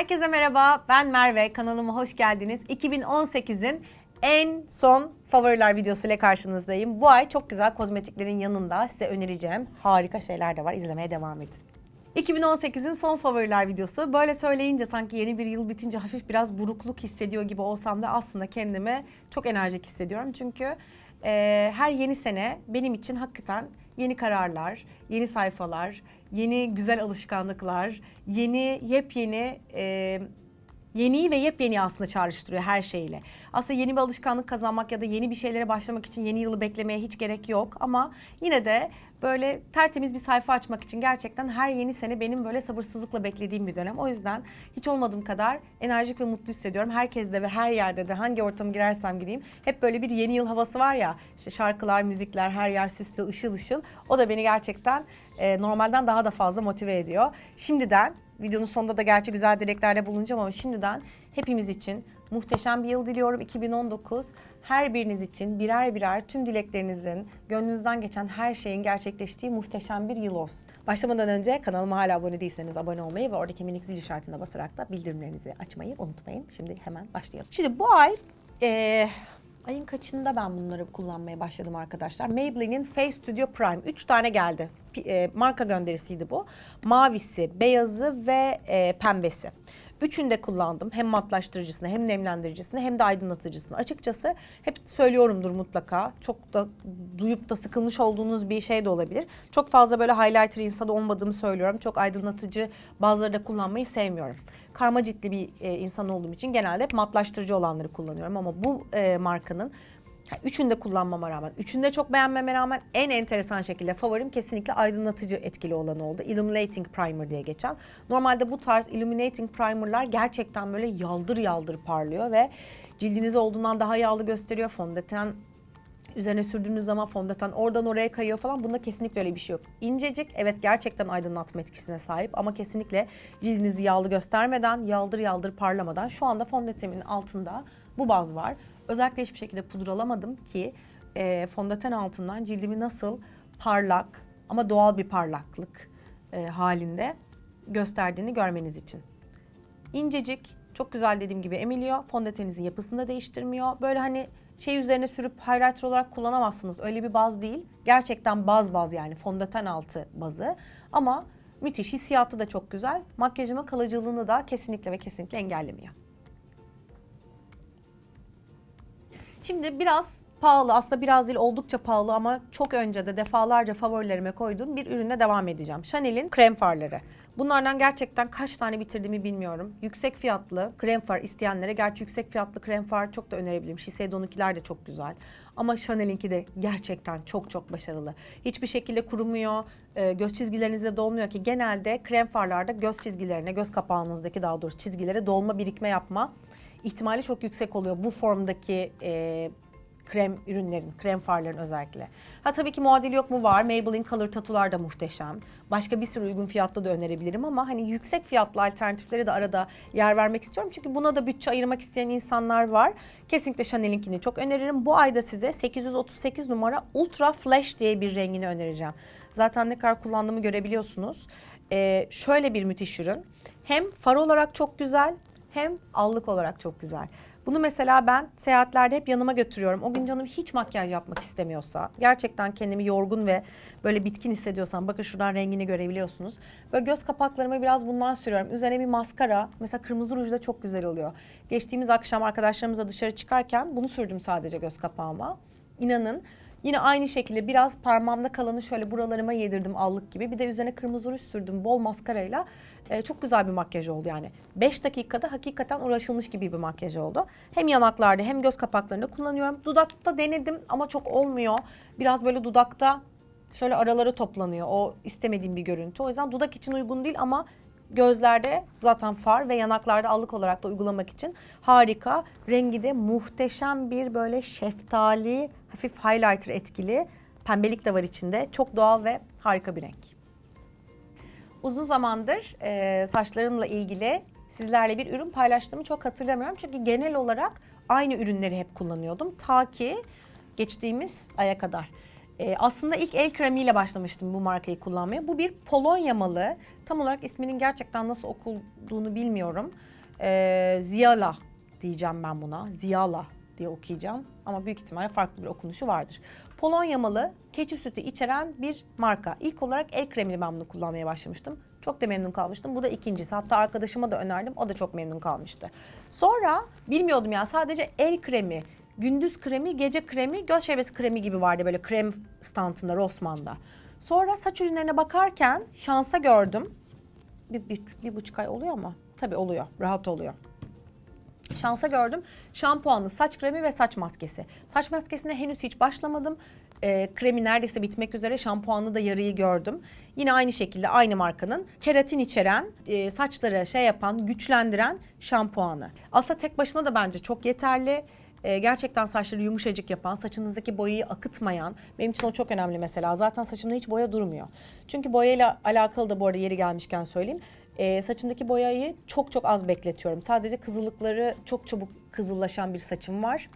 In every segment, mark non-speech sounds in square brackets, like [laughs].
Herkese merhaba, ben Merve. Kanalıma hoş geldiniz. 2018'in en son favoriler videosu ile karşınızdayım. Bu ay çok güzel kozmetiklerin yanında size önereceğim harika şeyler de var. İzlemeye devam edin. 2018'in son favoriler videosu. Böyle söyleyince sanki yeni bir yıl bitince hafif biraz burukluk hissediyor gibi olsam da aslında kendimi çok enerjik hissediyorum. Çünkü e, her yeni sene benim için hakikaten yeni kararlar, yeni sayfalar, yeni güzel alışkanlıklar, yeni yepyeni e, yeniyi ve yepyeni aslında çağrıştırıyor her şeyle. Aslında yeni bir alışkanlık kazanmak ya da yeni bir şeylere başlamak için yeni yılı beklemeye hiç gerek yok ama yine de böyle tertemiz bir sayfa açmak için gerçekten her yeni sene benim böyle sabırsızlıkla beklediğim bir dönem. O yüzden hiç olmadığım kadar enerjik ve mutlu hissediyorum. Herkeste ve her yerde de hangi ortama girersem gireyim hep böyle bir yeni yıl havası var ya. İşte şarkılar, müzikler, her yer süslü, ışıl ışıl. O da beni gerçekten e, normalden daha da fazla motive ediyor. Şimdiden Videonun sonunda da gerçi güzel dileklerde bulunacağım ama şimdiden hepimiz için muhteşem bir yıl diliyorum 2019. Her biriniz için birer birer tüm dileklerinizin, gönlünüzden geçen her şeyin gerçekleştiği muhteşem bir yıl olsun. Başlamadan önce kanalıma hala abone değilseniz abone olmayı ve oradaki minik zil işaretine basarak da bildirimlerinizi açmayı unutmayın. Şimdi hemen başlayalım. Şimdi bu ay eee Ayın kaçında ben bunları kullanmaya başladım arkadaşlar? Maybelline'in Face Studio Prime. 3 tane geldi. P- e, marka gönderisiydi bu. Mavisi, beyazı ve e, pembesi. Üçünü de kullandım. Hem matlaştırıcısını hem nemlendiricisini hem de aydınlatıcısını. Açıkçası hep söylüyorumdur mutlaka. Çok da duyup da sıkılmış olduğunuz bir şey de olabilir. Çok fazla böyle highlighter insanı olmadığımı söylüyorum. Çok aydınlatıcı bazıları da kullanmayı sevmiyorum. Karma ciltli bir e, insan olduğum için genelde hep matlaştırıcı olanları kullanıyorum. Ama bu e, markanın yani Üçünü de kullanmama rağmen, üçünü de çok beğenmeme rağmen en enteresan şekilde favorim kesinlikle aydınlatıcı etkili olan oldu. Illuminating Primer diye geçen. Normalde bu tarz Illuminating Primer'lar gerçekten böyle yaldır yaldır parlıyor ve cildiniz olduğundan daha yağlı gösteriyor. Fondöten üzerine sürdüğünüz zaman fondöten oradan oraya kayıyor falan. Bunda kesinlikle öyle bir şey yok. İncecik evet gerçekten aydınlatma etkisine sahip ama kesinlikle cildinizi yağlı göstermeden, yaldır yaldır parlamadan şu anda fondötenimin altında bu baz var. Özellikle hiçbir şekilde pudralamadım ki e, fondöten altından cildimi nasıl parlak ama doğal bir parlaklık e, halinde gösterdiğini görmeniz için. İncecik, çok güzel dediğim gibi emiliyor. Fondöteninizin yapısını da değiştirmiyor. Böyle hani şey üzerine sürüp highlighter olarak kullanamazsınız. Öyle bir baz değil. Gerçekten baz baz yani fondöten altı bazı. Ama müthiş. Hissiyatı da çok güzel. Makyajıma kalıcılığını da kesinlikle ve kesinlikle engellemiyor. Şimdi biraz pahalı aslında biraz değil oldukça pahalı ama çok önce de defalarca favorilerime koyduğum bir ürünle devam edeceğim. Chanel'in krem farları. Bunlardan gerçekten kaç tane bitirdiğimi bilmiyorum. Yüksek fiyatlı krem far isteyenlere gerçi yüksek fiyatlı krem far çok da önerebilirim. Shiseido'nunkiler de çok güzel. Ama Chanel'inki de gerçekten çok çok başarılı. Hiçbir şekilde kurumuyor, e, göz çizgilerinizde dolmuyor ki genelde krem farlarda göz çizgilerine, göz kapağınızdaki daha doğrusu çizgilere dolma birikme yapma ihtimali çok yüksek oluyor bu formdaki e, krem ürünlerin, krem farların özellikle. Ha tabii ki muadili yok mu var. Maybelline Color Tattoo'lar da muhteşem. Başka bir sürü uygun fiyatta da önerebilirim ama hani yüksek fiyatlı alternatiflere de arada yer vermek istiyorum. Çünkü buna da bütçe ayırmak isteyen insanlar var. Kesinlikle Chanel'inkini çok öneririm. Bu ayda size 838 numara Ultra Flash diye bir rengini önereceğim. Zaten ne kadar kullandığımı görebiliyorsunuz. Ee, şöyle bir müthiş ürün. Hem far olarak çok güzel hem allık olarak çok güzel. Bunu mesela ben seyahatlerde hep yanıma götürüyorum. O gün canım hiç makyaj yapmak istemiyorsa, gerçekten kendimi yorgun ve böyle bitkin hissediyorsam, bakın şuradan rengini görebiliyorsunuz. Böyle göz kapaklarıma biraz bundan sürüyorum. Üzerine bir maskara, mesela kırmızı ruj da çok güzel oluyor. Geçtiğimiz akşam arkadaşlarımızla dışarı çıkarken bunu sürdüm sadece göz kapağıma. İnanın Yine aynı şekilde biraz parmağımda kalanı şöyle buralarıma yedirdim allık gibi. Bir de üzerine kırmızı ruj sürdüm bol maskarayla. Ee, çok güzel bir makyaj oldu yani. 5 dakikada hakikaten uğraşılmış gibi bir makyaj oldu. Hem yanaklarda hem göz kapaklarında kullanıyorum. Dudakta denedim ama çok olmuyor. Biraz böyle dudakta şöyle araları toplanıyor. O istemediğim bir görüntü. O yüzden dudak için uygun değil ama gözlerde zaten far ve yanaklarda allık olarak da uygulamak için harika. Rengi de muhteşem bir böyle şeftali, hafif highlighter etkili. Pembelik de var içinde. Çok doğal ve harika bir renk. Uzun zamandır e, saçlarımla ilgili sizlerle bir ürün paylaştığımı çok hatırlamıyorum. Çünkü genel olarak aynı ürünleri hep kullanıyordum. Ta ki geçtiğimiz aya kadar. Ee, aslında ilk el kremiyle başlamıştım bu markayı kullanmaya. Bu bir Polonya malı. Tam olarak isminin gerçekten nasıl okunduğunu bilmiyorum. Ee, Ziyala diyeceğim ben buna. Ziyala diye okuyacağım. Ama büyük ihtimalle farklı bir okunuşu vardır. Polonya malı keçi sütü içeren bir marka. İlk olarak el kremini ben bunu kullanmaya başlamıştım. Çok da memnun kalmıştım. Bu da ikincisi. Hatta arkadaşıma da önerdim. O da çok memnun kalmıştı. Sonra bilmiyordum ya sadece el kremi, gündüz kremi, gece kremi, göz çevresi kremi gibi vardı böyle krem standında Rossmann'da. Sonra saç ürünlerine bakarken şansa gördüm. Bir, bir, bir buçuk ay oluyor ama tabii oluyor. Rahat oluyor. Şansa gördüm. Şampuanlı saç kremi ve saç maskesi. Saç maskesine henüz hiç başlamadım. Ee, kremi neredeyse bitmek üzere. Şampuanlı da yarıyı gördüm. Yine aynı şekilde aynı markanın keratin içeren, e, saçları şey yapan, güçlendiren şampuanı. Aslında tek başına da bence çok yeterli. Ee, gerçekten saçları yumuşacık yapan, saçınızdaki boyayı akıtmayan. Benim için o çok önemli mesela. Zaten saçımda hiç boya durmuyor. Çünkü boyayla alakalı da bu arada yeri gelmişken söyleyeyim. Ee, saçımdaki boyayı çok çok az bekletiyorum. Sadece kızıllıkları çok çabuk kızıllaşan bir saçım var.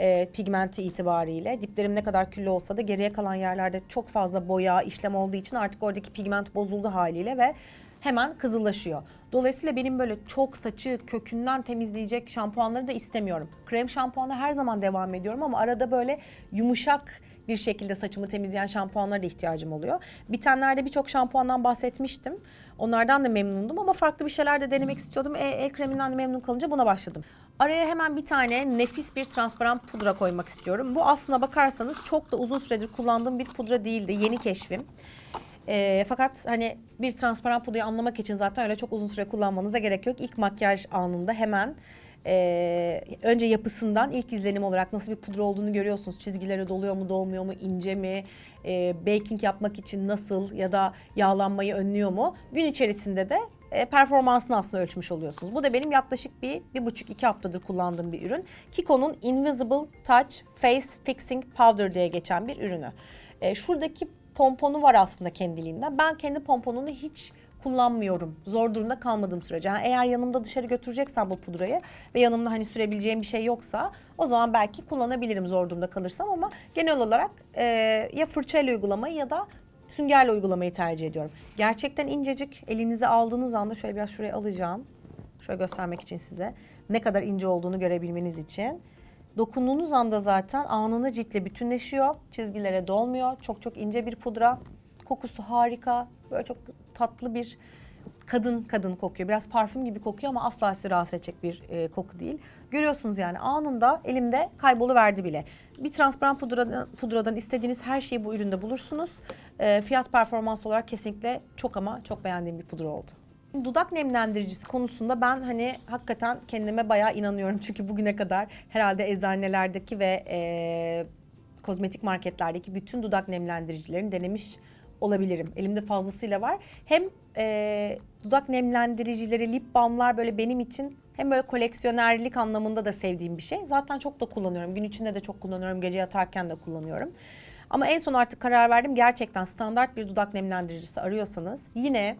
Ee, pigmenti itibariyle. Diplerim ne kadar küllü olsa da geriye kalan yerlerde çok fazla boya, işlem olduğu için artık oradaki pigment bozuldu haliyle ve hemen kızıllaşıyor. Dolayısıyla benim böyle çok saçı kökünden temizleyecek şampuanları da istemiyorum. Krem şampuana her zaman devam ediyorum ama arada böyle yumuşak bir şekilde saçımı temizleyen şampuanlara da ihtiyacım oluyor. Bitenlerde birçok şampuandan bahsetmiştim. Onlardan da memnundum ama farklı bir şeyler de denemek istiyordum. E, el kreminden de memnun kalınca buna başladım. Araya hemen bir tane nefis bir transparan pudra koymak istiyorum. Bu aslına bakarsanız çok da uzun süredir kullandığım bir pudra değildi. Yeni keşfim. E, fakat hani bir transparan pudrayı anlamak için zaten öyle çok uzun süre kullanmanıza gerek yok. İlk makyaj anında hemen e, önce yapısından ilk izlenim olarak nasıl bir pudra olduğunu görüyorsunuz. Çizgileri doluyor mu, dolmuyor mu, ince mi, e, baking yapmak için nasıl ya da yağlanmayı önlüyor mu? Gün içerisinde de e, performansını aslında ölçmüş oluyorsunuz. Bu da benim yaklaşık bir, bir buçuk iki haftadır kullandığım bir ürün. Kiko'nun Invisible Touch Face Fixing Powder diye geçen bir ürünü. E, şuradaki pomponu var aslında kendiliğinden. Ben kendi pomponunu hiç kullanmıyorum. Zor durumda kalmadığım sürece. Yani eğer yanımda dışarı götüreceksem bu pudrayı ve yanımda hani sürebileceğim bir şey yoksa o zaman belki kullanabilirim zor durumda kalırsam ama genel olarak e, ya fırçayla uygulamayı ya da süngerle uygulamayı tercih ediyorum. Gerçekten incecik elinize aldığınız anda şöyle biraz şuraya alacağım. Şöyle göstermek için size ne kadar ince olduğunu görebilmeniz için. Dokunduğunuz anda zaten anında ciltle bütünleşiyor. Çizgilere dolmuyor. Çok çok ince bir pudra. Kokusu harika. Böyle çok tatlı bir kadın kadın kokuyor. Biraz parfüm gibi kokuyor ama asla sizi rahatsız edecek bir e, koku değil. Görüyorsunuz yani anında elimde kayboluverdi bile. Bir transparan pudradan, pudradan istediğiniz her şeyi bu üründe bulursunuz. E, fiyat performans olarak kesinlikle çok ama çok beğendiğim bir pudra oldu. Dudak nemlendiricisi konusunda ben hani hakikaten kendime bayağı inanıyorum. [laughs] Çünkü bugüne kadar herhalde eczanelerdeki ve e, kozmetik marketlerdeki bütün dudak nemlendiricilerini denemiş olabilirim. Elimde fazlasıyla var. Hem e, dudak nemlendiricileri, lip balmlar böyle benim için hem böyle koleksiyonerlik anlamında da sevdiğim bir şey. Zaten çok da kullanıyorum. Gün içinde de çok kullanıyorum. Gece yatarken de kullanıyorum. Ama en son artık karar verdim. Gerçekten standart bir dudak nemlendiricisi arıyorsanız yine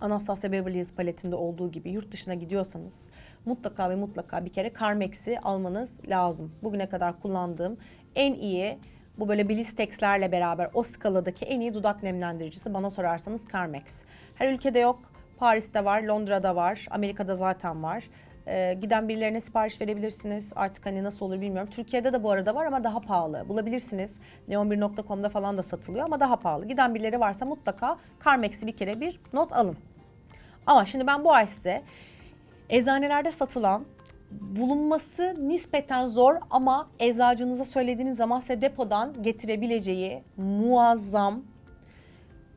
Anastasia Beverly Hills paletinde olduğu gibi yurt dışına gidiyorsanız mutlaka ve mutlaka bir kere Carmex'i almanız lazım. Bugüne kadar kullandığım en iyi bu böyle Blistex'lerle beraber o skaladaki en iyi dudak nemlendiricisi bana sorarsanız Carmex. Her ülkede yok. Paris'te var, Londra'da var, Amerika'da zaten var. Ee, giden birilerine sipariş verebilirsiniz. Artık hani nasıl olur bilmiyorum. Türkiye'de de bu arada var ama daha pahalı. Bulabilirsiniz. Neon1.com'da falan da satılıyor ama daha pahalı. Giden birileri varsa mutlaka Carmex'i bir kere bir not alın. Ama şimdi ben bu ay size eczanelerde satılan bulunması nispeten zor ama eczacınıza söylediğiniz zaman size depodan getirebileceği muazzam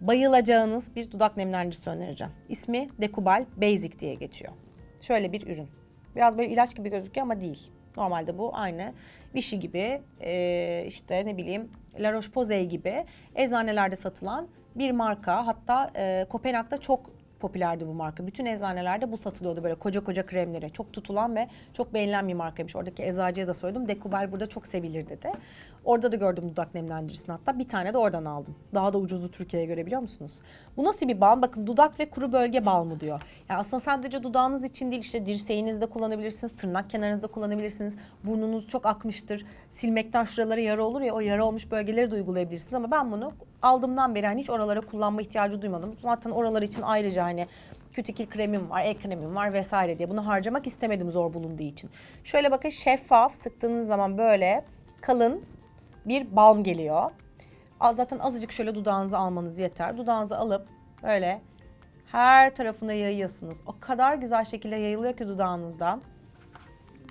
bayılacağınız bir dudak nemlendiricisi önereceğim. İsmi Decubal Basic diye geçiyor. Şöyle bir ürün. Biraz böyle ilaç gibi gözüküyor ama değil. Normalde bu aynı Vichy gibi e, işte ne bileyim La Roche-Posay gibi eczanelerde satılan bir marka. Hatta e, Kopenhag'da çok popülerdi bu marka. Bütün eczanelerde bu satılıyordu böyle koca koca kremleri. Çok tutulan ve çok beğenilen bir markaymış. Oradaki eczacıya da söyledim. Decubal burada çok sevilir dedi. Orada da gördüm dudak nemlendiricisini hatta. Bir tane de oradan aldım. Daha da ucuzdu Türkiye'ye göre biliyor musunuz? Bu nasıl bir balm? Bakın dudak ve kuru bölge balmı diyor. Yani aslında sadece dudağınız için değil işte dirseğinizde kullanabilirsiniz, tırnak kenarınızda kullanabilirsiniz. Burnunuz çok akmıştır. Silmekten şuralara yara olur ya o yara olmuş bölgeleri de uygulayabilirsiniz. Ama ben bunu aldığımdan beri hani hiç oralara kullanma ihtiyacı duymadım. Zaten oralar için ayrıca hani kütikil kremim var, el kremim var vesaire diye bunu harcamak istemedim zor bulunduğu için. Şöyle bakın şeffaf sıktığınız zaman böyle kalın bir balm geliyor. Zaten azıcık şöyle dudağınıza almanız yeter. Dudağınıza alıp böyle her tarafına yayıyorsunuz. O kadar güzel şekilde yayılıyor ki dudağınızda.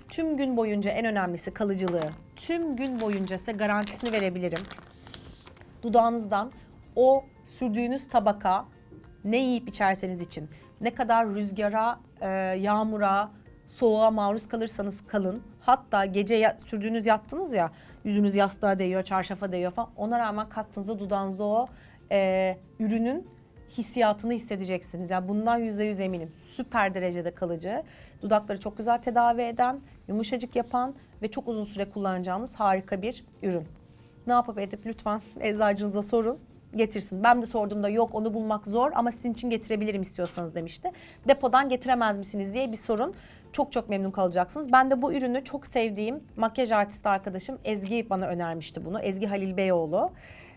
Tüm gün boyunca en önemlisi kalıcılığı. Tüm gün boyunca size garantisini verebilirim. Dudağınızdan o sürdüğünüz tabaka ne yiyip içerseniz için ne kadar rüzgara, e, yağmura, soğuğa maruz kalırsanız kalın. Hatta gece ya- sürdüğünüz yattınız ya yüzünüz yastığa değiyor, çarşafa değiyor falan. Ona rağmen kattığınızda dudağınızda o e, ürünün hissiyatını hissedeceksiniz. Yani bundan yüzde yüz eminim. Süper derecede kalıcı. Dudakları çok güzel tedavi eden, yumuşacık yapan ve çok uzun süre kullanacağınız harika bir ürün. Ne yapıp edip lütfen eczacınıza sorun getirsin. Ben de sorduğumda yok onu bulmak zor ama sizin için getirebilirim istiyorsanız demişti. Depodan getiremez misiniz diye bir sorun. Çok çok memnun kalacaksınız. Ben de bu ürünü çok sevdiğim makyaj artisti arkadaşım Ezgi bana önermişti bunu. Ezgi Halil Beyoğlu.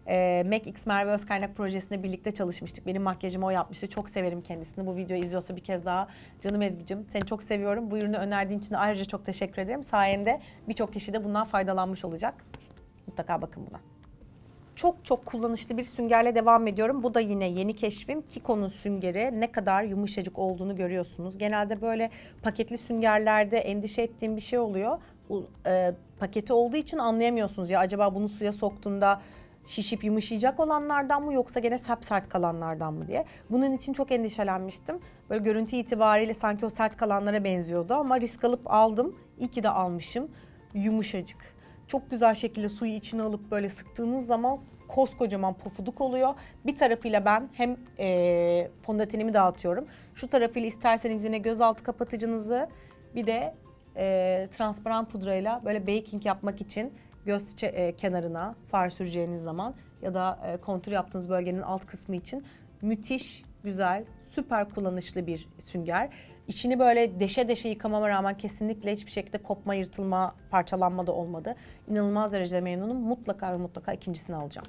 Ee, Mac X Merve Özkaynak projesinde birlikte çalışmıştık. Benim makyajımı o yapmıştı. Çok severim kendisini. Bu videoyu izliyorsa bir kez daha canım Ezgi'cim seni çok seviyorum. Bu ürünü önerdiğin için ayrıca çok teşekkür ederim. Sayende birçok kişi de bundan faydalanmış olacak. Mutlaka bakın buna çok çok kullanışlı bir süngerle devam ediyorum. Bu da yine yeni keşfim. Kiko'nun süngeri ne kadar yumuşacık olduğunu görüyorsunuz. Genelde böyle paketli süngerlerde endişe ettiğim bir şey oluyor. E, paketi olduğu için anlayamıyorsunuz ya acaba bunu suya soktuğunda şişip yumuşayacak olanlardan mı yoksa gene sert kalanlardan mı diye. Bunun için çok endişelenmiştim. Böyle görüntü itibariyle sanki o sert kalanlara benziyordu ama risk alıp aldım. İyi ki de almışım. Yumuşacık. Çok güzel şekilde suyu içine alıp böyle sıktığınız zaman koskocaman pofuduk oluyor. Bir tarafıyla ben hem eee fondötenimi dağıtıyorum. Şu tarafıyla isterseniz yine gözaltı kapatıcınızı bir de eee, transparan pudrayla böyle baking yapmak için göz e, kenarına far süreceğiniz zaman ya da e, kontür yaptığınız bölgenin alt kısmı için müthiş güzel, süper kullanışlı bir sünger. İçini böyle deşe deşe yıkamama rağmen kesinlikle hiçbir şekilde kopma, yırtılma, parçalanma da olmadı. İnanılmaz derecede memnunum. Mutlaka ve mutlaka ikincisini alacağım.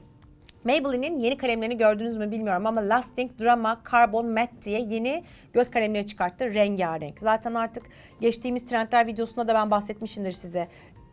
Maybelline'in yeni kalemlerini gördünüz mü bilmiyorum ama Lasting Drama Carbon Matte diye yeni göz kalemleri çıkarttı. Rengarenk. Zaten artık geçtiğimiz trendler videosunda da ben bahsetmişimdir size.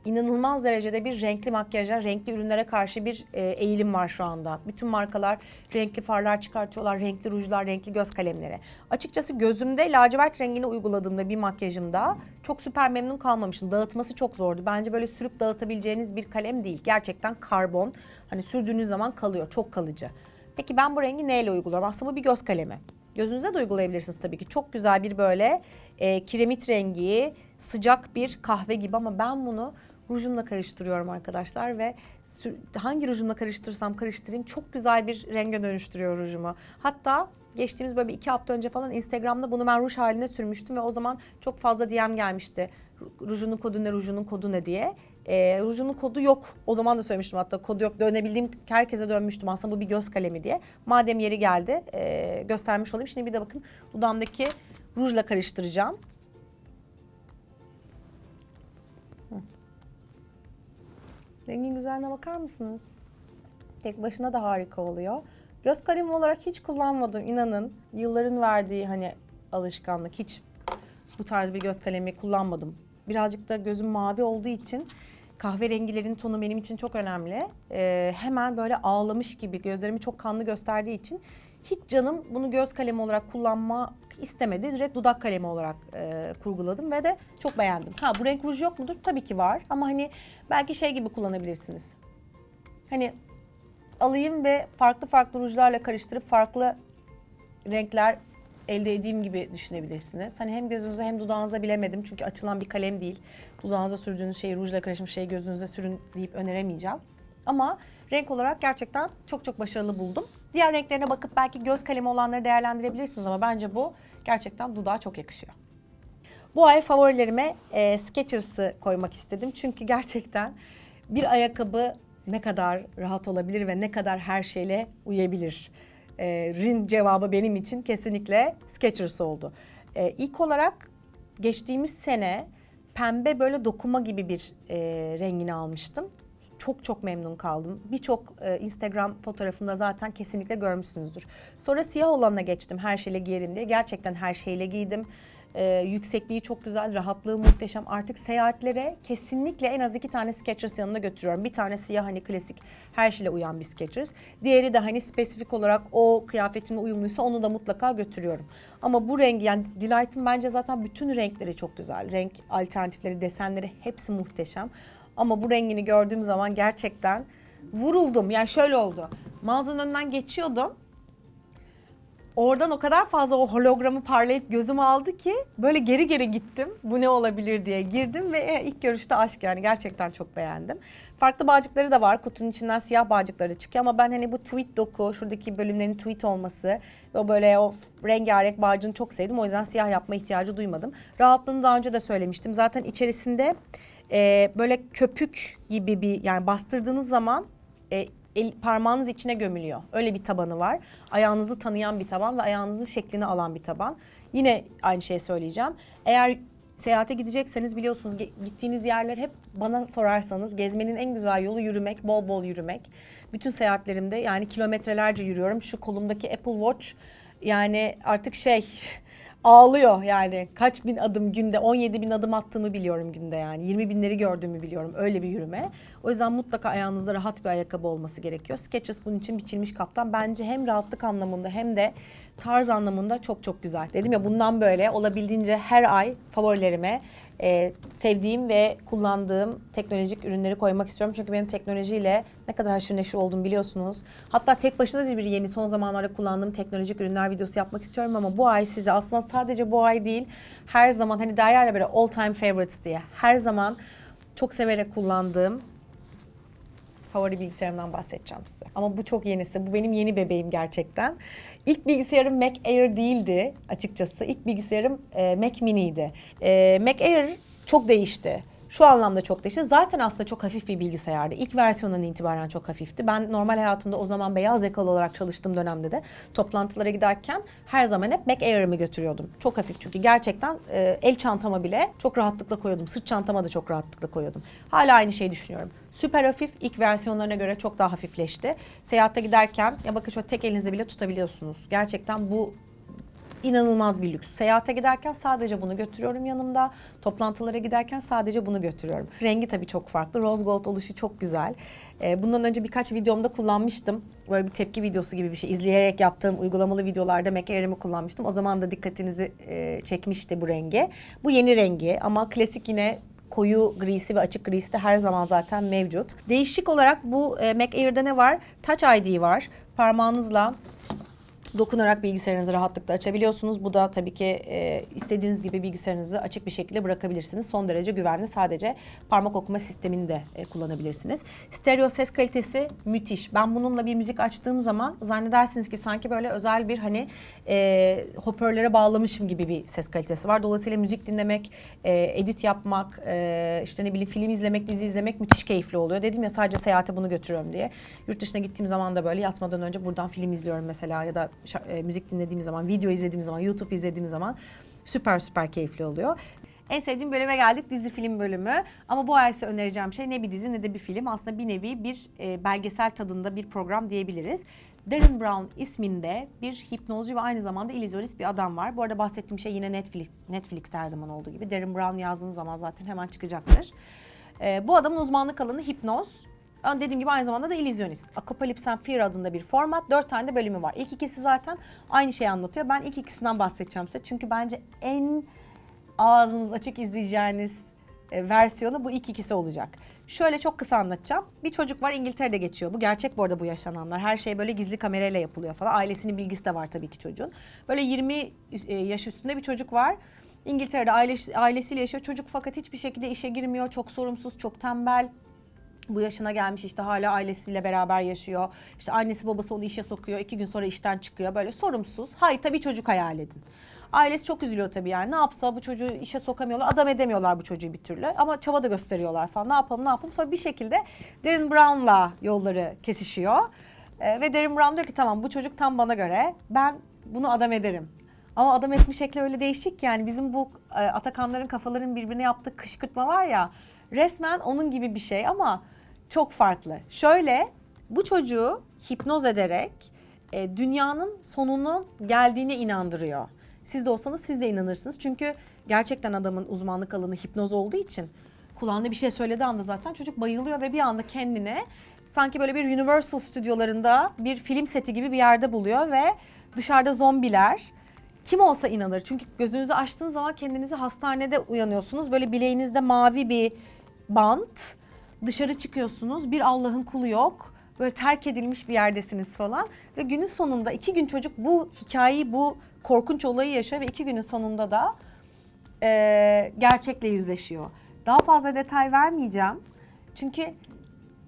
İnanılmaz derecede bir renkli makyaja, renkli ürünlere karşı bir e, eğilim var şu anda. Bütün markalar renkli farlar çıkartıyorlar, renkli rujlar, renkli göz kalemleri. Açıkçası gözümde lacivert rengini uyguladığımda bir makyajımda çok süper memnun kalmamıştım. Dağıtması çok zordu. Bence böyle sürüp dağıtabileceğiniz bir kalem değil. Gerçekten karbon. Hani sürdüğünüz zaman kalıyor, çok kalıcı. Peki ben bu rengi neyle uyguluyorum? Aslında bu bir göz kalemi. Gözünüze de uygulayabilirsiniz tabii ki. Çok güzel bir böyle e, kiremit rengi, sıcak bir kahve gibi ama ben bunu rujumla karıştırıyorum arkadaşlar ve hangi rujumla karıştırırsam karıştırayım çok güzel bir renge dönüştürüyor rujumu. Hatta geçtiğimiz böyle bir iki hafta önce falan Instagram'da bunu ben ruj haline sürmüştüm ve o zaman çok fazla DM gelmişti. Ru- Rujunun kodu ne, rujunun kodu ne diye. Ee, rujunun kodu yok. O zaman da söylemiştim hatta kodu yok. Dönebildiğim herkese dönmüştüm aslında bu bir göz kalemi diye. Madem yeri geldi ee, göstermiş olayım. Şimdi bir de bakın dudağımdaki rujla karıştıracağım. Rengin güzelliğine bakar mısınız? Tek başına da harika oluyor. Göz kalemi olarak hiç kullanmadım inanın. Yılların verdiği hani alışkanlık hiç bu tarz bir göz kalemi kullanmadım. Birazcık da gözüm mavi olduğu için kahverengilerin tonu benim için çok önemli. Ee, hemen böyle ağlamış gibi gözlerimi çok kanlı gösterdiği için hiç canım bunu göz kalemi olarak kullanma istemedi. Direkt dudak kalemi olarak e, kurguladım ve de çok beğendim. Ha bu renk ruj yok mudur? Tabii ki var ama hani belki şey gibi kullanabilirsiniz. Hani alayım ve farklı farklı rujlarla karıştırıp farklı renkler elde edeyim gibi düşünebilirsiniz. Hani hem gözünüze hem dudağınıza bilemedim çünkü açılan bir kalem değil. Dudağınıza sürdüğünüz şeyi rujla karışmış şeyi gözünüze sürün deyip öneremeyeceğim. Ama renk olarak gerçekten çok çok başarılı buldum. Diğer renklerine bakıp belki göz kalemi olanları değerlendirebilirsiniz ama bence bu gerçekten dudağa çok yakışıyor. Bu ay favorilerime e, Skechers'ı koymak istedim. Çünkü gerçekten bir ayakkabı ne kadar rahat olabilir ve ne kadar her şeyle uyabilir. E, rin cevabı benim için kesinlikle Skechers oldu. E, ilk olarak geçtiğimiz sene pembe böyle dokuma gibi bir e, rengini almıştım. Çok çok memnun kaldım. Birçok e, Instagram fotoğrafında zaten kesinlikle görmüşsünüzdür. Sonra siyah olanına geçtim her şeyle giyerim diye. Gerçekten her şeyle giydim. Ee, yüksekliği çok güzel, rahatlığı muhteşem. Artık seyahatlere kesinlikle en az iki tane Skechers yanında götürüyorum. Bir tane siyah hani klasik her şeyle uyan bir Skechers. Diğeri de hani spesifik olarak o kıyafetimle uyumluysa onu da mutlaka götürüyorum. Ama bu rengi yani Delight'ın bence zaten bütün renkleri çok güzel. Renk alternatifleri, desenleri hepsi muhteşem. Ama bu rengini gördüğüm zaman gerçekten vuruldum. Yani şöyle oldu. Mağazanın önünden geçiyordum. Oradan o kadar fazla o hologramı parlayıp gözüm aldı ki böyle geri geri gittim. Bu ne olabilir diye girdim ve e, ilk görüşte aşk yani gerçekten çok beğendim. Farklı bağcıkları da var. Kutunun içinden siyah bağcıkları çıkıyor ama ben hani bu tweet doku, şuradaki bölümlerin tweet olması ve böyle o rengarenk bağcığını çok sevdim. O yüzden siyah yapma ihtiyacı duymadım. Rahatlığını daha önce de söylemiştim. Zaten içerisinde e, böyle köpük gibi bir yani bastırdığınız zaman e, el, parmağınız içine gömülüyor. Öyle bir tabanı var. Ayağınızı tanıyan bir taban ve ayağınızın şeklini alan bir taban. Yine aynı şeyi söyleyeceğim. Eğer seyahate gidecekseniz biliyorsunuz gittiğiniz yerler hep bana sorarsanız gezmenin en güzel yolu yürümek, bol bol yürümek. Bütün seyahatlerimde yani kilometrelerce yürüyorum. Şu kolumdaki Apple Watch yani artık şey [laughs] ağlıyor yani kaç bin adım günde 17 bin adım attığımı biliyorum günde yani 20 binleri gördüğümü biliyorum öyle bir yürüme. O yüzden mutlaka ayağınızda rahat bir ayakkabı olması gerekiyor. Skechers bunun için biçilmiş kaptan bence hem rahatlık anlamında hem de tarz anlamında çok çok güzel. Dedim ya bundan böyle olabildiğince her ay favorilerime e, sevdiğim ve kullandığım teknolojik ürünleri koymak istiyorum. Çünkü benim teknolojiyle ne kadar haşır neşir olduğumu biliyorsunuz. Hatta tek başına da bir yeni son zamanlarda kullandığım teknolojik ürünler videosu yapmak istiyorum ama bu ay size aslında sadece bu ay değil her zaman hani derler ya böyle all time favorites diye her zaman çok severek kullandığım favori bilgisayarımdan bahsedeceğim size. Ama bu çok yenisi. Bu benim yeni bebeğim gerçekten. İlk bilgisayarım Mac Air değildi açıkçası. İlk bilgisayarım e, Mac Mini'ydi. E, Mac Air çok değişti. Şu anlamda çok değişti. Zaten aslında çok hafif bir bilgisayardı. İlk versiyonundan itibaren çok hafifti. Ben normal hayatımda o zaman beyaz yakalı olarak çalıştığım dönemde de toplantılara giderken her zaman hep Mac Air'ımı götürüyordum. Çok hafif çünkü gerçekten e, el çantama bile çok rahatlıkla koyuyordum. Sırt çantama da çok rahatlıkla koyuyordum. Hala aynı şeyi düşünüyorum. Süper hafif ilk versiyonlarına göre çok daha hafifleşti. Seyahatte giderken ya bakın şöyle tek elinizle bile tutabiliyorsunuz. Gerçekten bu inanılmaz bir lüks. Seyahate giderken sadece bunu götürüyorum yanımda. Toplantılara giderken sadece bunu götürüyorum. Rengi tabii çok farklı. Rose gold oluşu çok güzel. Ee, bundan önce birkaç videomda kullanmıştım. Böyle bir tepki videosu gibi bir şey. İzleyerek yaptığım uygulamalı videolarda Mac Air'imi kullanmıştım. O zaman da dikkatinizi e, çekmişti bu rengi. Bu yeni rengi ama klasik yine koyu grisi ve açık grisi de her zaman zaten mevcut. Değişik olarak bu e, Mac Air'de ne var? Touch ID var. Parmağınızla dokunarak bilgisayarınızı rahatlıkla açabiliyorsunuz. Bu da tabii ki e, istediğiniz gibi bilgisayarınızı açık bir şekilde bırakabilirsiniz. Son derece güvenli. Sadece parmak okuma sistemini de e, kullanabilirsiniz. Stereo ses kalitesi müthiş. Ben bununla bir müzik açtığım zaman zannedersiniz ki sanki böyle özel bir hani e, hoparlöre bağlamışım gibi bir ses kalitesi var. Dolayısıyla müzik dinlemek, e, edit yapmak, e, işte ne bileyim film izlemek, dizi izlemek müthiş keyifli oluyor. Dedim ya sadece seyahate bunu götürüyorum diye. Yurt dışına gittiğim zaman da böyle yatmadan önce buradan film izliyorum mesela ya da e, müzik dinlediğim zaman, video izlediğim zaman, YouTube izlediğim zaman süper süper keyifli oluyor. En sevdiğim bölüme geldik dizi film bölümü. Ama bu ay size önereceğim şey ne bir dizi ne de bir film. Aslında bir nevi bir e, belgesel tadında bir program diyebiliriz. Darren Brown isminde bir hipnozcu ve aynı zamanda illüzyonist bir adam var. Bu arada bahsettiğim şey yine Netflix, Netflix'te her zaman olduğu gibi. Darren Brown yazdığınız zaman zaten hemen çıkacaktır. E, bu adamın uzmanlık alanı hipnoz. Dediğim gibi aynı zamanda da illüzyonist. Apocalypse Fear adında bir format. Dört tane de bölümü var. İlk ikisi zaten aynı şeyi anlatıyor. Ben ilk ikisinden bahsedeceğim size. Çünkü bence en ağzınız açık izleyeceğiniz e, versiyonu bu ilk ikisi olacak. Şöyle çok kısa anlatacağım. Bir çocuk var İngiltere'de geçiyor. Bu gerçek bu arada bu yaşananlar. Her şey böyle gizli kamerayla yapılıyor falan. Ailesinin bilgisi de var tabii ki çocuğun. Böyle 20 e, yaş üstünde bir çocuk var. İngiltere'de ailesi, ailesiyle yaşıyor. Çocuk fakat hiçbir şekilde işe girmiyor. Çok sorumsuz, çok tembel. Bu yaşına gelmiş işte hala ailesiyle beraber yaşıyor. İşte annesi babası onu işe sokuyor. iki gün sonra işten çıkıyor. Böyle sorumsuz. Hayta bir çocuk hayal edin. Ailesi çok üzülüyor tabii yani. Ne yapsa bu çocuğu işe sokamıyorlar. Adam edemiyorlar bu çocuğu bir türlü. Ama çaba da gösteriyorlar falan. Ne yapalım ne yapalım. Sonra bir şekilde Darren Brown'la yolları kesişiyor. Ee, ve Darren Brown diyor ki tamam bu çocuk tam bana göre. Ben bunu adam ederim. Ama adam etme şekli öyle değişik yani bizim bu e, Atakanların kafaların birbirine yaptığı kışkırtma var ya resmen onun gibi bir şey ama çok farklı. Şöyle bu çocuğu hipnoz ederek e, dünyanın sonunun geldiğine inandırıyor. Siz de olsanız siz de inanırsınız. Çünkü gerçekten adamın uzmanlık alanı hipnoz olduğu için kulağında bir şey söylediği anda zaten çocuk bayılıyor ve bir anda kendine sanki böyle bir Universal stüdyolarında bir film seti gibi bir yerde buluyor ve dışarıda zombiler kim olsa inanır. Çünkü gözünüzü açtığınız zaman kendinizi hastanede uyanıyorsunuz. Böyle bileğinizde mavi bir bant. Dışarı çıkıyorsunuz. Bir Allah'ın kulu yok. Böyle terk edilmiş bir yerdesiniz falan. Ve günün sonunda iki gün çocuk bu hikayeyi, bu korkunç olayı yaşıyor ve iki günün sonunda da eee, gerçekle yüzleşiyor. Daha fazla detay vermeyeceğim. Çünkü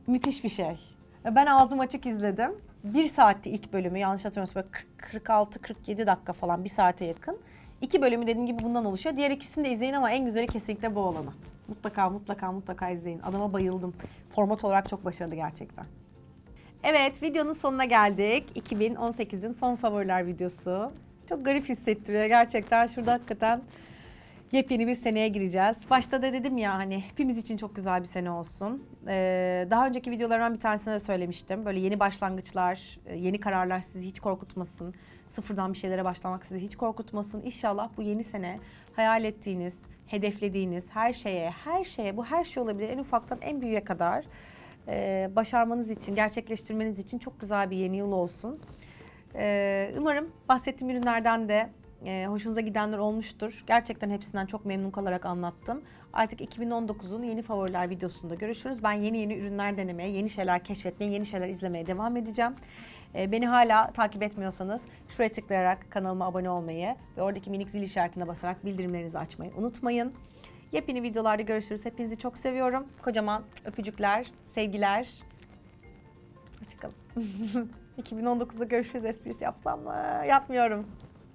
müthiş bir şey. Ben ağzım açık izledim. Bir saatti ilk bölümü yanlış hatırlamıyorsam böyle 46-47 dakika falan bir saate yakın. İki bölümü dediğim gibi bundan oluşuyor. Diğer ikisini de izleyin ama en güzeli kesinlikle bu olanı. Mutlaka mutlaka mutlaka izleyin. Adama bayıldım. Format olarak çok başarılı gerçekten. Evet videonun sonuna geldik. 2018'in son favoriler videosu. Çok garip hissettiriyor gerçekten. Şurada hakikaten yepyeni bir seneye gireceğiz. Başta da dedim ya hani hepimiz için çok güzel bir sene olsun. Ee, daha önceki videolarımdan bir tanesinde de söylemiştim. Böyle yeni başlangıçlar, e, yeni kararlar sizi hiç korkutmasın. Sıfırdan bir şeylere başlamak sizi hiç korkutmasın. İnşallah bu yeni sene hayal ettiğiniz, hedeflediğiniz her şeye, her şeye, bu her şey olabilir en ufaktan en büyüğe kadar e, başarmanız için, gerçekleştirmeniz için çok güzel bir yeni yıl olsun. Ee, umarım bahsettiğim ürünlerden de e, hoşunuza gidenler olmuştur. Gerçekten hepsinden çok memnun kalarak anlattım. Artık 2019'un yeni favoriler videosunda görüşürüz. Ben yeni yeni ürünler denemeye, yeni şeyler keşfetmeye, yeni şeyler izlemeye devam edeceğim. Ee, beni hala takip etmiyorsanız şuraya tıklayarak kanalıma abone olmayı ve oradaki minik zil işaretine basarak bildirimlerinizi açmayı unutmayın. Yepyeni videolarda görüşürüz. Hepinizi çok seviyorum. Kocaman öpücükler, sevgiler. Hoşçakalın. 2019'da [laughs] görüşürüz esprisi yapsam mı? Yapmıyorum.